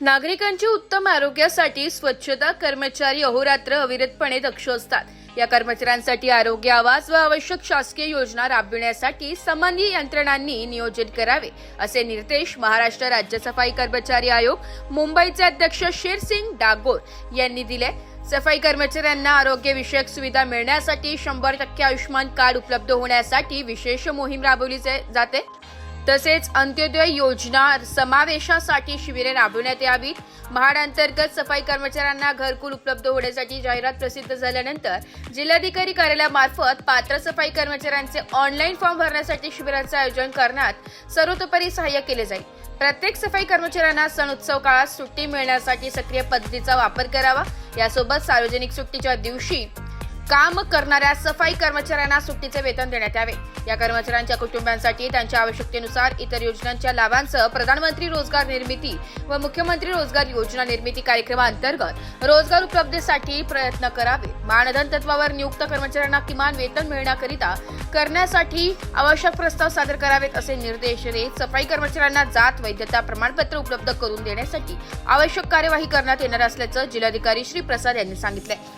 नागरिकांची उत्तम आरोग्यासाठी स्वच्छता कर्मचारी अहोरात्र अविरतपणे दक्ष असतात. या कर्मचाऱ्यांसाठी आरोग्य आवाज व आवश्यक शासकीय योजना राबविण्यासाठी संबंधित यंत्रणांनी नियोजन करावे असे निर्देश महाराष्ट्र राज्य सफाई कर्मचारी आयोग मुंबईचे अध्यक्ष शेरसिंग डागोर यांनी दिले. सफाई कर्मचाऱ्यांना आरोग्य विषयक सुविधा मिळण्यासाठी शंभर टक्के आयुष्यमान कार्ड उपलब्ध होण्यासाठी विशेष मोहीम राबवली जाते. तसेच अंत्योदय योजना समावेशासाठी शिबिरे राबविण्यात यावीत. महाड अंतर्गत सफाई कर्मचाऱ्यांना घरकुल उपलब्ध होण्यासाठी जाहिरात प्रसिद्ध झाल्यानंतर जिल्हाधिकारी कार्यालयामार्फत पात्र सफाई कर्मचाऱ्यांचे ऑनलाईन फॉर्म भरण्यासाठी शिबिराचे आयोजन करण्यात सर्वतोपरी सहाय्य केले जाईल. प्रत्येक सफाई कर्मचाऱ्यांना सण उत्सव काळात सुट्टी मिळण्यासाठी सक्रिय पद्धतीचा वापर करावा. यासोबत सार्वजनिक सुट्टीच्या दिवशी काम करणाऱ्या सफाई कर्मचाऱ्यांना सुट्टीचे वेतन देण्यात यावे. या कर्मचाऱ्यांच्या कुटुंबांसाठी त्यांच्या आवश्यकतेनुसार इतर योजनांच्या लाभांसह प्रधानमंत्री रोजगार निर्मिती व मुख्यमंत्री रोजगार योजना निर्मिती कार्यक्रमाअंतर्गत रोजगार उपलब्धीसाठी प्रयत्न करावे. मानधन तत्वावर नियुक्त कर्मचाऱ्यांना किमान वेतन मिळण्याकरिता करण्यासाठी आवश्यक प्रस्ताव सादर करावेत असे निर्देश देत सफाई कर्मचाऱ्यांना जात वैधता प्रमाणपत्र उपलब्ध करून देण्यासाठी आवश्यक कार्यवाही करण्यात येणार असल्याचं जिल्हाधिकारी श्री प्रसाद यांनी सांगितलं